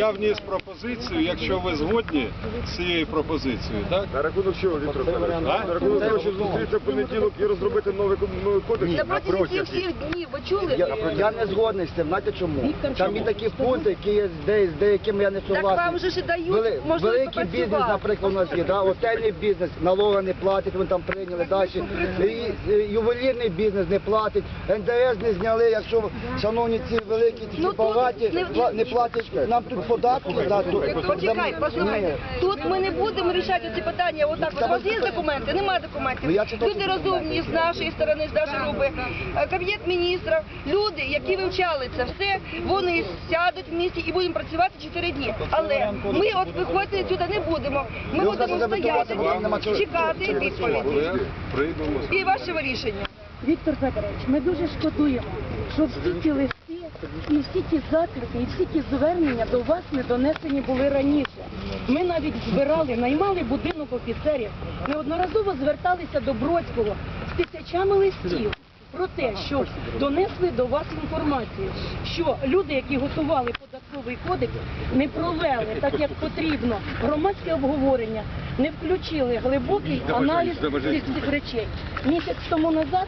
Я вніс пропозицію, якщо ви згодні з цією пропозицією, так? На рахунок чого, Віктор Федорович? А? На рахунок того, що зустрітися в понеділок і розробити новий ком- новий кодекс? Цих всіх днів, ви чули? Я, я не згодний з цим, знаєте чому? Там є такі пункти, які є з, де, з деякими я не Так вам согласний. же ж і дають Вели- можливість великий бізнес, попрацювати. наприклад, у нас є, да? готельний бізнес, налога не платить, вони там прийняли далі. І, ювелірний бізнес не платить, НДС не зняли, якщо шановні ці великі, ці Ну, тут багаті, не- пла- не платять нам тут податки. Да, то- Почекай, послухайте. Тут ми не будемо рішати ці питання отак. У вас є документи? Немає документів. Ну, я читав Люди розумні з нашої сторони, з нашої групи. Е, Кабінет міністра, люди, які вивчали це все, вони сядуть в місті і будемо працювати 4 дні. Але ми от виходити сюди не будемо. Ми будемо стояти, бо нема чого. чекати відповіді. Прийдемо. І ваше рішення. Віктор Федорович, ми дуже шкодуємо, що всі ті листи і всі ті заклики, і всі ті звернення до вас не донесені були раніше. Ми навіть збирали, наймали будинок офіцерів, неодноразово зверталися до Бродського з тисячами листів. Про те, що донесли до вас інформацію, що люди, які готували податковий кодекс, не провели так, як потрібно, громадське обговорення, не включили глибокий аналіз цих цих речей. Місяць тому назад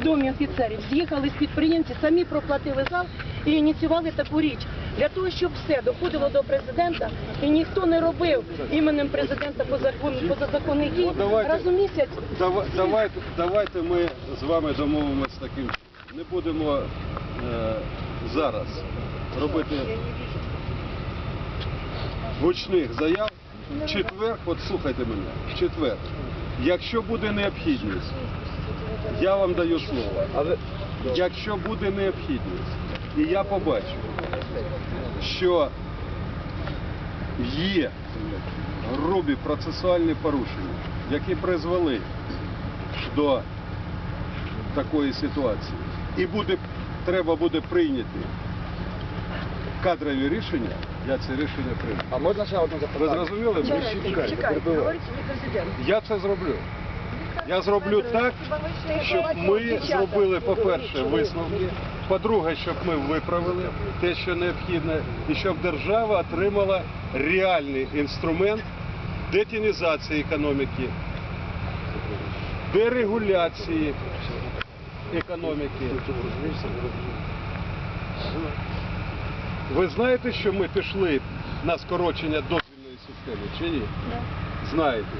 в домі офіцерів з'їхали з підприємці, самі проплатили зал і ініціювали таку річ. Для того, щоб все доходило до президента, і ніхто не робив іменем президента по позазаконних дій, Ну, раз у місяць Дава- Давайте, давайте ми з вами домовимося таким. чином. Не будемо е, зараз робити гучних заяв. В Четвер, от слухайте мене, в четвер, якщо буде необхідність, я вам даю слово. Але якщо буде необхідність, і я побачу, що є грубі процесуальні порушення, які призвели до такої ситуації, і буде, треба буде прийняти кадрові рішення, я це рішення прийму. А можна ще одне Ви зрозуміли? Чекайте, чекайте, говорить президент. Я це зроблю. Я зроблю так, щоб ми зробили, по-перше, висновки, по-друге, щоб ми виправили те, що необхідне, і щоб держава отримала реальний інструмент детінізації економіки, дерегуляції економіки. Ви знаєте, що ми пішли на скорочення дозвільної системи чи ні? Знаєте.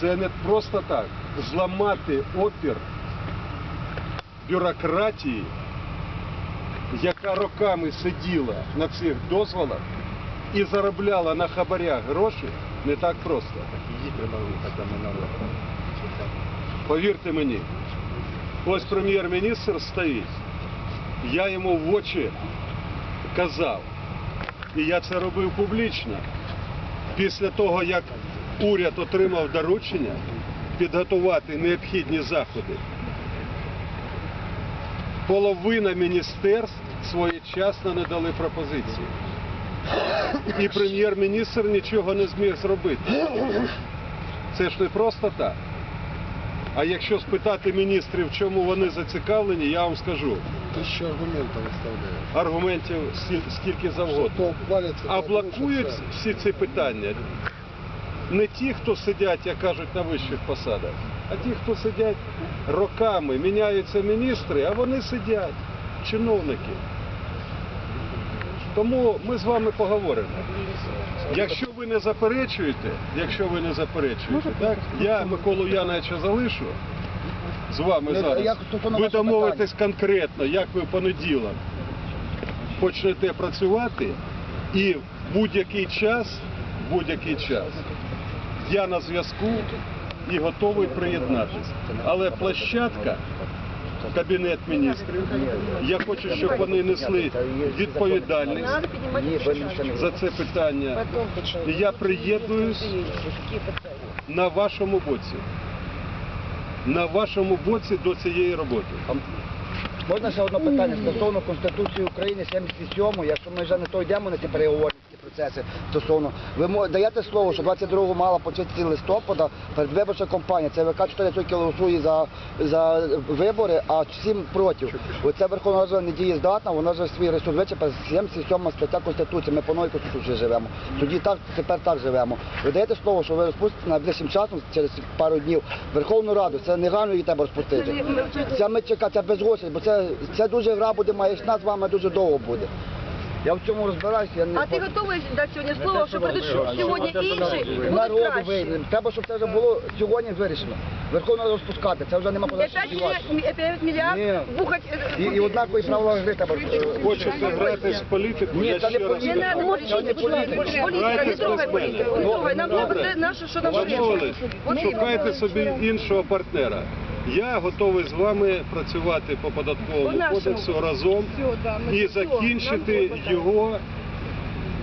Це не просто так. Зламати опір бюрократії, яка роками сиділа на цих дозволах і заробляла на хабарях гроші, не так просто. Повірте мені, ось прем'єр-міністр стоїть. Я йому в очі казав, і я це робив публічно. Після того, як уряд отримав доручення підготувати необхідні заходи, половина міністерств своєчасно не дали пропозиції. І прем'єр-міністр нічого не зміг зробити. Це ж не просто так. А якщо спитати міністрів, чому вони зацікавлені, я вам скажу. Тисячу аргументів виставляє. Аргументів скільки завгодно. А блокують всі ці питання не ті, хто сидять, як кажуть, на вищих посадах, а ті, хто сидять роками, міняються міністри, а вони сидять, чиновники. Тому ми з вами поговоримо. Якщо ви не заперечуєте, якщо ви не заперечуєте, так, я Миколу Яновича залишу з вами зараз. Ви домовитесь конкретно, як ви в понеділок почнете працювати і в будь-який час, будь-який час я на зв'язку і готовий приєднатися. Але площадка, кабінет міністрів, я хочу, щоб вони несли відповідальність за це питання. І я приєднуюсь на вашому боці. На вашому боці до цієї роботи. Можна ще одне питання стосовно Конституції України 77 якщо ми вже не то йдемо на ці переговорні процеси стосовно. Ви даєте слово, що 22-го мала початися листопада передвиборча кампанія. Це ВК 4 голосує за, за вибори, а 7 проти. Оце Верховна Рада не дієздатна, вона вже свій ресурс вичерпає 77 стаття Конституції. Ми по новій Конституції живемо. Тоді так, тепер так живемо. Ви даєте слово, що ви розпустите найближчим часом, через пару днів, Верховну Раду. Це негайно її треба розпустити. Це ми чекаємо, це безгості, бо це, це дуже гра буде маячна з вами дуже довго буде. Я в цьому розбираюся, я не А ти готовий дати сьогодні слово, що прийдуть сьогодні інші, будуть народу краще? вийдемо. Треба, щоб це вже було сьогодні вирішено. Верховна Рада розпускати, це вже нема куди Опять сподіватися. опять мільярд бухать. е, І, і однакові правила гри треба. е, Хочете грати з політикою? Ні, Я це не ще раз політика. Не кажу. надо не політика, будь ласка. політика. Політика, не трогай політику, не трогай. Нам треба те наше, що нам Домовились. От Шукайте собі іншого партнера. Я готовий з вами працювати по податковому кодексу разом і закінчити його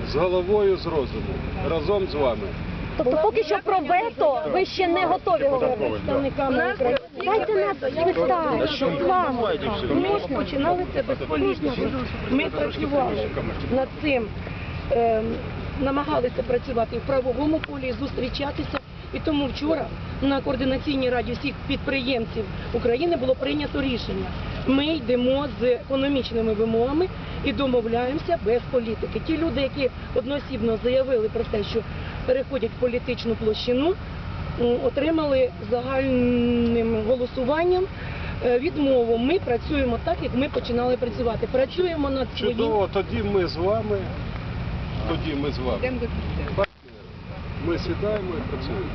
з головою, з розумом. Разом з вами. Тобто поки що про вето ви ще не готові говорити. представниками України. Дайте нас що з вами. Ми починали це без. Ми працювали над цим, ем, намагалися працювати в правовому полі, зустрічатися. І тому вчора на координаційній раді всіх підприємців України було прийнято рішення. Ми йдемо з економічними вимогами і домовляємося без політики. Ті люди, які одноосібно заявили про те, що переходять в політичну площину, отримали загальним голосуванням е, відмову. Ми працюємо так, як ми починали працювати. Працюємо над своїм. Чудово, тоді ми з вами. Тоді ми з вами. Сідаємо і працюємо.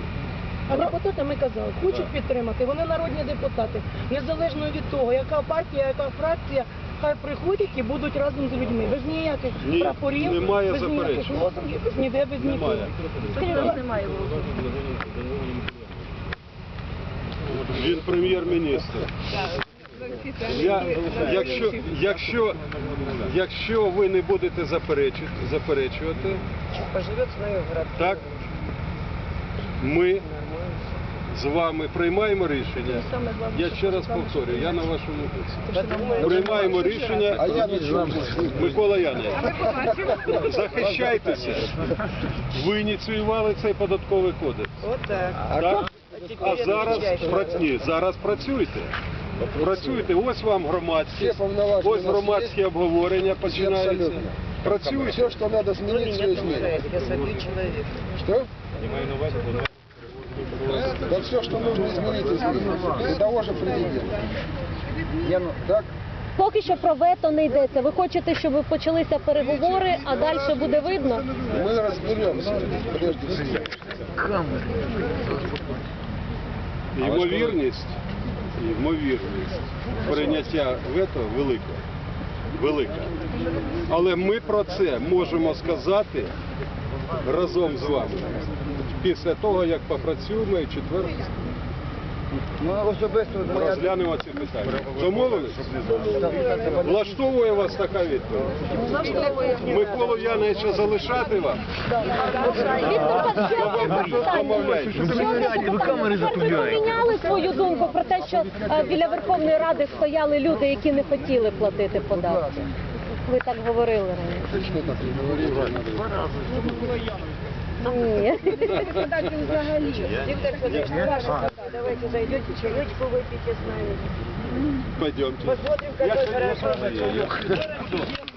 А депутати ми казали, хочуть підтримати. Вони народні депутати. Незалежно від того, яка партія, яка фракція, хай приходять і будуть разом з людьми. Без ніяких Ні, прапорів, немає без ніяких заперечень. лозунгів, без ніде, без нікого. Немає. Він прем'єр-міністр. Я, якщо, якщо, якщо ви не будете заперечувати, заперечувати, так, ми з вами приймаємо рішення. Я ще раз повторюю, я на вашому боці. Приймаємо рішення. Микола Янович, захищайтеся. Ви ініціювали цей податковий кодекс. Так? А зараз ні, зараз працюйте. Працюйте. Ось вам громадські. Ось громадські обговорення починаються. Працюйте. Все, что надо сменить, все изменить. Что? Да все, что нужно изменить, изменить. Для того же президента. Я, ну, Так? Поки що про вето не йдеться. Ви хочете, щоб почалися переговори, а далі буде видно. Мы разберемся прежде всего. Ймовірність, ймовірність прийняття вето велика. Велика. Але ми про це можемо сказати разом з вами. Після того, як попрацюємо і четвер ну, особисто моя розглянемо ці питання. Домовились? Влаштовує вас така відповідь? Миколу Яновича залишати вам? Ви поміняли свою думку про те, що е, біля Верховної Ради стояли люди, які не хотіли платити податки. Ви так говорили раніше. Что так говорили? Нет. Подачи взагалі. Виктор Федорович, ваша вода. Давайте зайдете, чаечку выпейте с нами. Пойдемте. Посмотрим, какой хорошо.